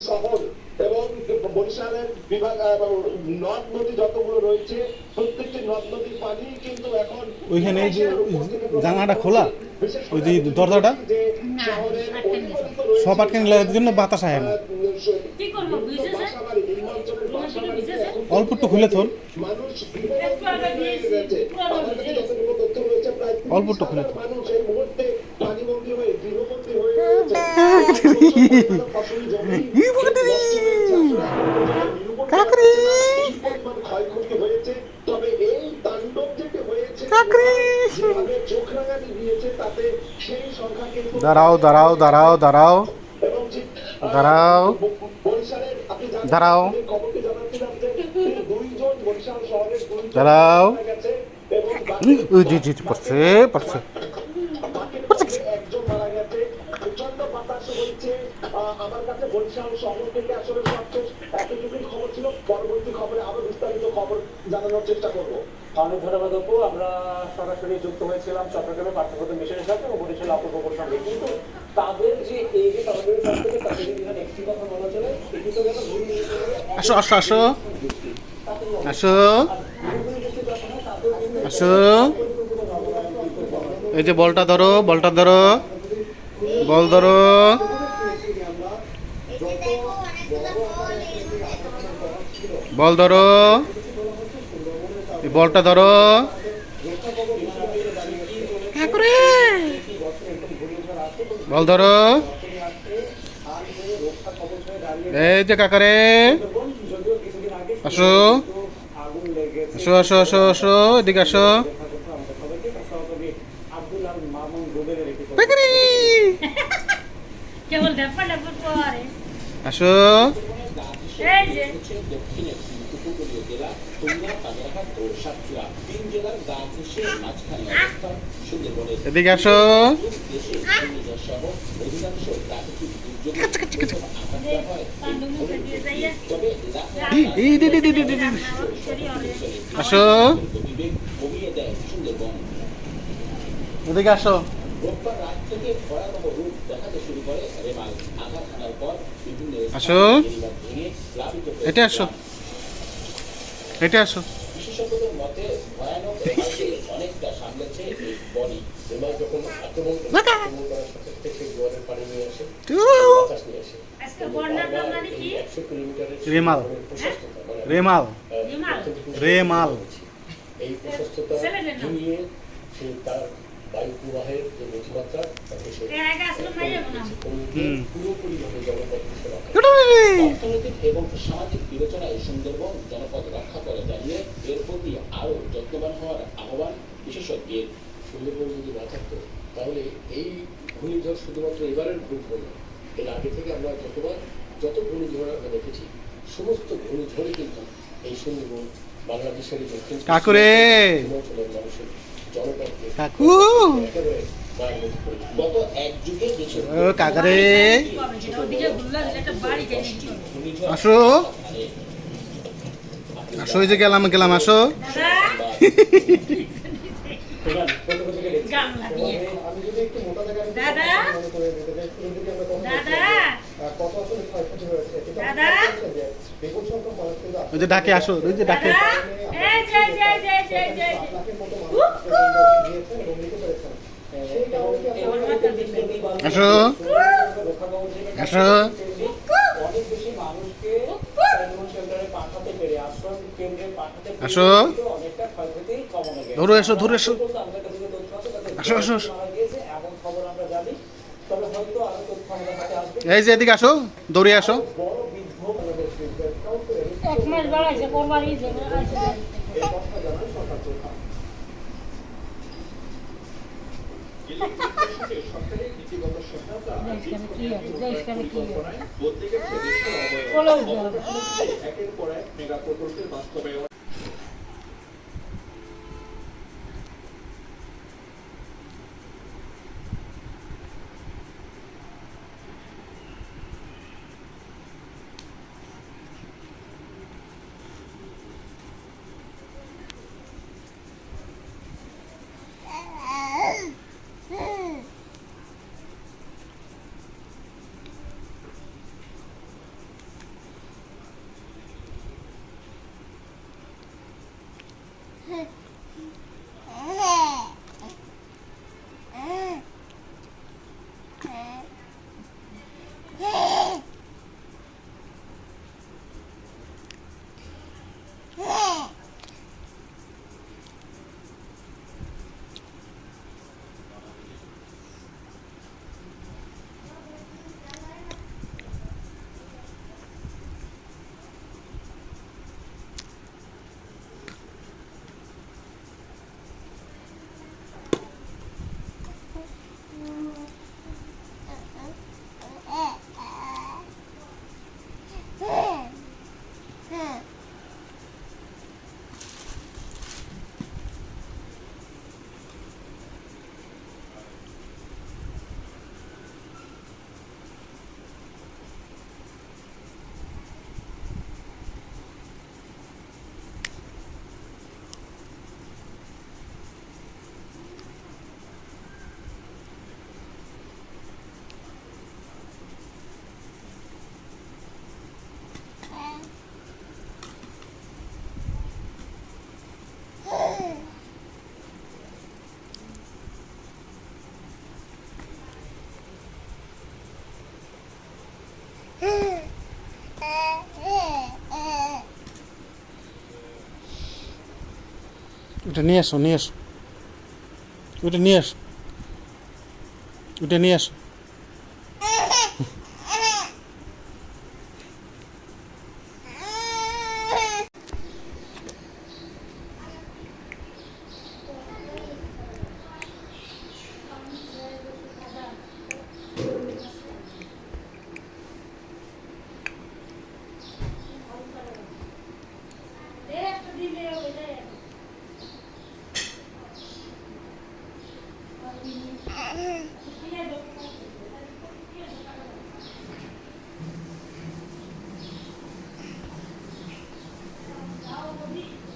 শহর এবং বরিশালের বিভাগ নদ নদী যতগুলো রয়েছে প্রত্যেকটি নদ নদীর পানি কিন্তু এখন ওইখানে যে জানালাটা খোলা ওই যে দরজাটা? সব আটকে নিলে জন্য বাতাস আয় না। অল্প একটু খুলে থর অল্প একটু খুলে হাজার দাও। মানুষ এই মুহূর্তে পানিবন্দী হয়ে গৃহবন্দী হয়ে রয়েছে ফসলি জমি নষ্ট হয়েছে। কাকরি। কি পরিমাণ ক্ষয়ক্ষতি হয়েছে তবে এই তাণ্ডব যেটি হয়েছে কাকরি। যেভাবে চোখ রাঙানি দিয়েছে তাতে সেই সংখ্যা কিন্তু দাঁড়াও দাঁড়াও দাঁড়াও দাঁড়াও এবং যে, আহ, দাঁড়াও। বরিশালের আপনি জানেন, দাঁড়াও। আমি খবরটি জানাচ্ছিলাম যে দুইজন বরিশাল শহরের দুইজন দাঁড়াও। মারা গেছে এবং বাকি ওই জি জি জি, পড়ছে পড়ছে আমার কাছে বরিশাল শহর থেকে আসলে সবশেষ এতটুকুই খবর ছিল। পরবর্তী খবরে আরও বিস্তারিত খবর জানানোর চেষ্টা করব। অনেক ধন্যবাদ অপু। আমরা সরাসরি যুক্ত হয়েছিলাম চট্টগ্রামের পাঠ্যক্রম মিশনের সাথে এবং বরিশাল অপকবর সঙ্গে কিন্তু তাদের যে এই যে সরকারি কাছ থেকে তাদের এখানে একটি কথা বলা চলে এটি তো গেল আসো আসো আসো। আসো। আসো। এই যে বলটা ধরো বলটা ধরো। বল ধরো। বল ধরো। এই বলটা ধরো। বল ধরো। এই যে কাকারে। আসো। আসো আসো আসো আসো এদিকে আসো। কেবল ডেপা ডেপা করে আসো। এই যে। এদিকে আসো। আসো। এদিকে আসো। আসো। এটা আসো। এটা আসো। বিশেষজ্ঞদের মতে ভয়ানক অনেকটা সামলেছে এই বডি। এবার যখন আক্রমণ করার সাথে সাথে জোয়ারের পানি নিয়ে আসে বাতাস নিয়ে আসে। আজকে বন্যার নাম জানি কি? একশো কিলোমিটারের রেমাল। মানে রেমাল। রেমাল। এই প্রশস্ততা। জুড়িয়ে সে তার বায়ু প্রবাহের যে গতিমাত্রা তাকে সে এর আগে আসলে নাই এখন আমি। হুম। পুরোপুরিভাবে জনপথ অর্থনৈতিক এবং সামাজিক বিবেচনায় সুন্দরবন জনপদ রক্ষা করে জানিয়ে এর প্রতি আরও যত্নবান হওয়ার আহ্বান বিশেষজ্ঞের সুন্দরবন যদি না থাকতো তাহলে এই ঘূর্ণিঝড় শুধুমাত্র এবারের ঘূর্ণিঝড় নয়। এর আগে থেকে আমরা যতবার যত ঘূর্ণিঝড় আমরা দেখেছি সমস্ত ঘূর্ণিঝড়ই কিন্তু এই সুন্দরবন বাংলাদেশের দক্ষিণ কাকুরে। অঞ্চলের মানুষের জনপদকে কাকু। ও। কাকারে। আসো। আসো এই যে গেলাম গেলাম আসো। দাদা? দাদা? দাদা? ওই যে ডাকে আসো ওই যে ডাকে। আসো। আসো। আসো। ধরো এসো ধরো এসো আসো, আসো, এই যে এদিকে আসো দৌড়ে আসো। একের পর এক মেগা প্রকল্পের বাস্তবায়ন ওটা নিয়ে আসো নিয়ে আসো ওটা নিয়ে আসো ওটা নিয়ে আসো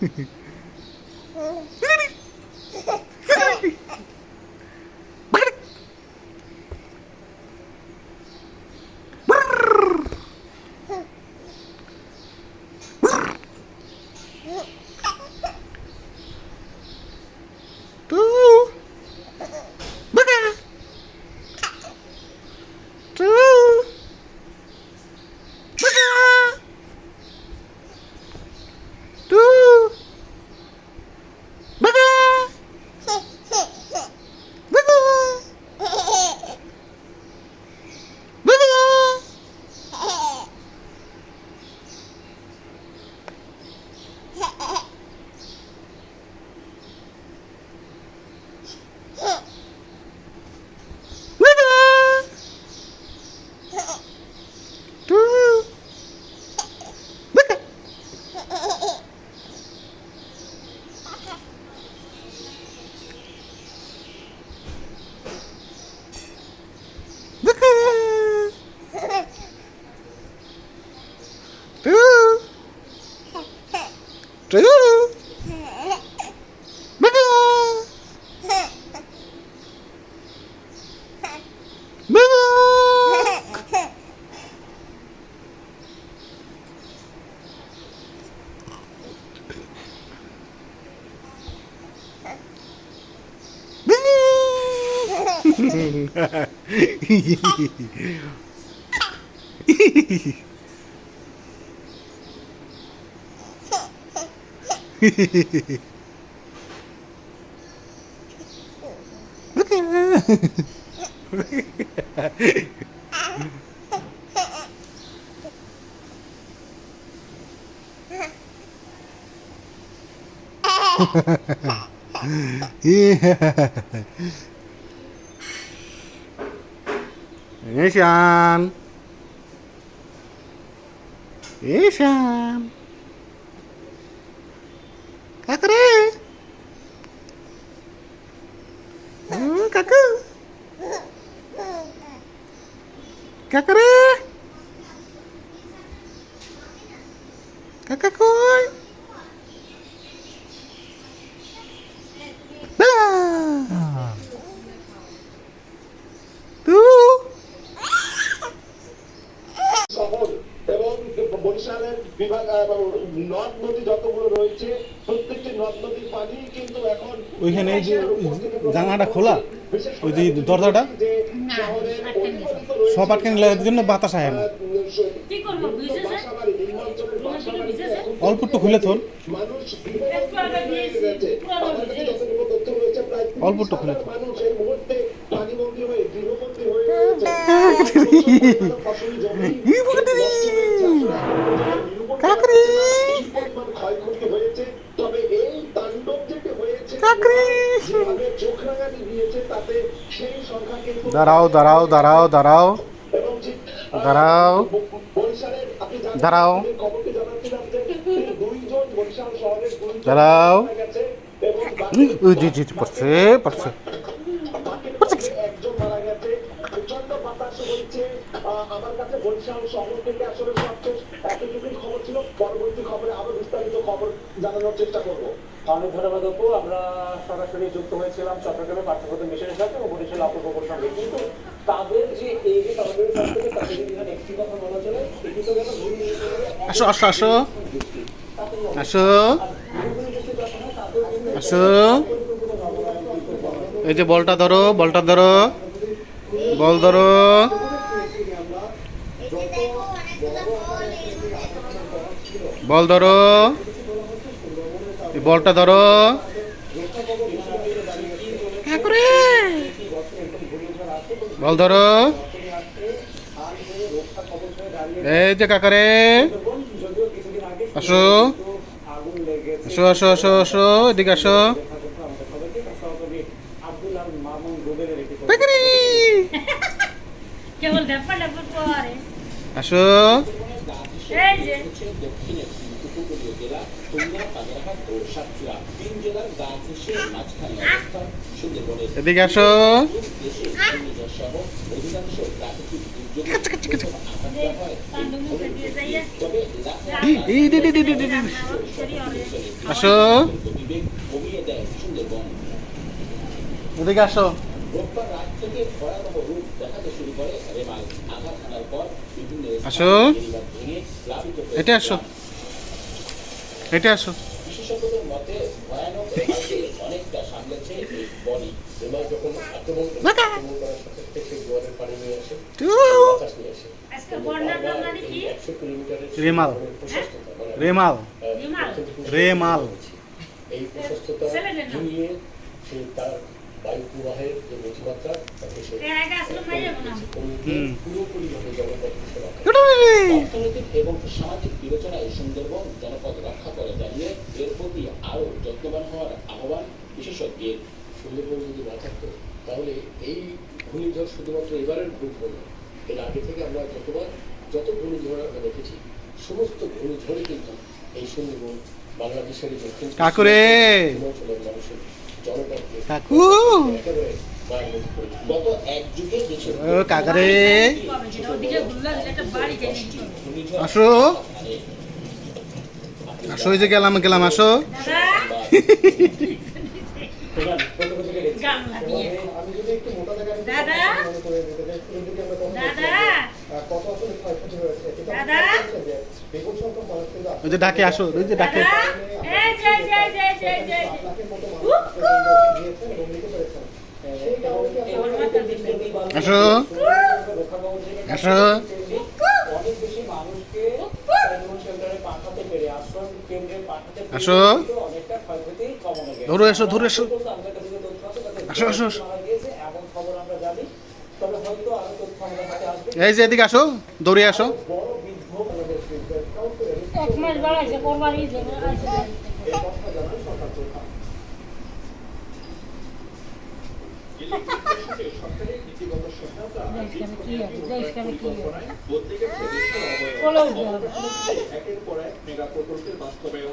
嘿 嘿 쭈 Hehehehe Look at her. yeah. Ishan. Ishan. Ah. Tuh. এবং বরিশালের বিভাগ নদ নদী যতগুলো রয়েছে প্রত্যেকটি নদ নদীর পানি কিন্তু এখন ওইখানে এই যে জানালাটা খোলা? ওই যে দরজাটা যে শহরের অধিকাংশ রয়েছে, সব আটকে নিলে জন্য বাতাস আয় না। অল্প একটু খুলে তিরিশ অল্প একটু খুলে হাজার থন। কিন্তু দাঁড়াও দাঁড়াও দাঁড়াও দাঁড়াও দাঁড়াও। দাঁড়াও। দাঁড়াও। জি জি পড়ছে পড়ছে আমার কাছে বরিশাল শহর থেকে আসলে সবচেয়ে এতটুকুই খবর ছিল, পরবর্তী খবরে আরও বিস্তারিত খবর জানানোর চেষ্টা করব অনেক ধন্যবাদ অপু আমরা সরাসরি যুক্ত হয়েছিলাম চট্টগ্রামে পার্থপ্রতিম মিশনের সাথে এবং বরিশাল অপকোপর সঙ্গে। কিন্তু তাদের যে এই যে তাদের কাছ থেকে তাদের এখানে একটি কথা বলা চলে এটি তো গেল দুই আসো আসো আসো। আসো। আসো। এই যে বলটা ধরো বলটা ধরো। বল ধরো। বল ধরো। বলটা ধরো। বল ধরো। এই যে কাকারে। আসো। আসো আসো আসো আসো এদিকে আসো। আসো। এদিকে আসো আসো এদিকে আসো আসো। হেঁটে আসো। হেঁটে আসো বিশেষজ্ঞদের মতে ভয়ানক অনেকটা সামলেছে এই বনি রেমাল যখন আক্রমণ আক্রমণ করার সাথে সাথে জোয়ারের পানি নিয়ে আসে বাতাস নিয়ে আসে আজকে বন্যার নাম মানে একশো কিলোমিটারের রেমাল। প্রশস্ততা মানে রেমাল রেমাল? এই প্রশস্ততা জুড়িয়ে সে তার বায়ু প্রবাহের যে গতিমাত্রা তাকে সে। পুরোপুরিভাবে। কুটুরি। অর্থনৈতিক এবং সামাজিক বিবেচনায় সুন্দরবন জনপদ রক্ষা করে জানিয়ে এর প্রতি আরও যত্নবান হওয়ার আহ্বান বিশেষজ্ঞের সুন্দরবন যদি না থাকতো তাহলে এই ঘূর্ণিঝড় শুধুমাত্র এবারের ঘূর্ণিঝড় নয়। এর আগে থেকে আমরা যতবার যত ঘূর্ণিঝড় আমরা দেখেছি সমস্ত ঘূর্ণিঝড়ে কিন্তু এই সুন্দরবন বাংলাদেশের দক্ষিণ কাকুরে। অঞ্চলের মানুষের জনপদকে কাকু একেবারে মতো গত এক যুগে দেশের কাকারে! কবে যেটা ওদিকে ঘুরলাম একটা বাড়ি যাই নিতে হবে। ঘূর্ণিঝড় আসো আসো এই যে গেলাম গেলাম আসো। ওই যে ডাকে আসো ওই যে ডাকে। দাদা? এই যে যে যে যে যে যে। সাত লাখের মতো মানুষ আপনারা গিয়েছেন এবং নিতে পেরেছেন সেই কারণে কি এবং আপনারা আসো আসো অনেক বেশি মানুষকে অ্যানিমাল শেল্টারে পাঠাতে পেরে আশ্রয় কেন্দ্রে পাঠাতে পেরে আসো। ধরো এসো ধরো এসো। আসো, আসো, আসো। মারা গিয়েছে এমন খবর আমরা জানি তবে হয়তো আরও তথ্য আমাদের হাতে আসবে এই যে এদিকে আসো দৌড়ে আসো। বড় বৃদ্ধ বাংলাদেশ এক মাস বাড়াইছে কোরবানি দেবে আইছে এই কথা জানান সরকার প্রধান সরকারের নীতিগত সহায়তা দেশখানে কি হবে? দেশখানে কি হবে। বলতে গেছে দেশের অবয়ব বলে উঠবে একের পর এক মেগা প্রকল্পের বাস্তবায়ন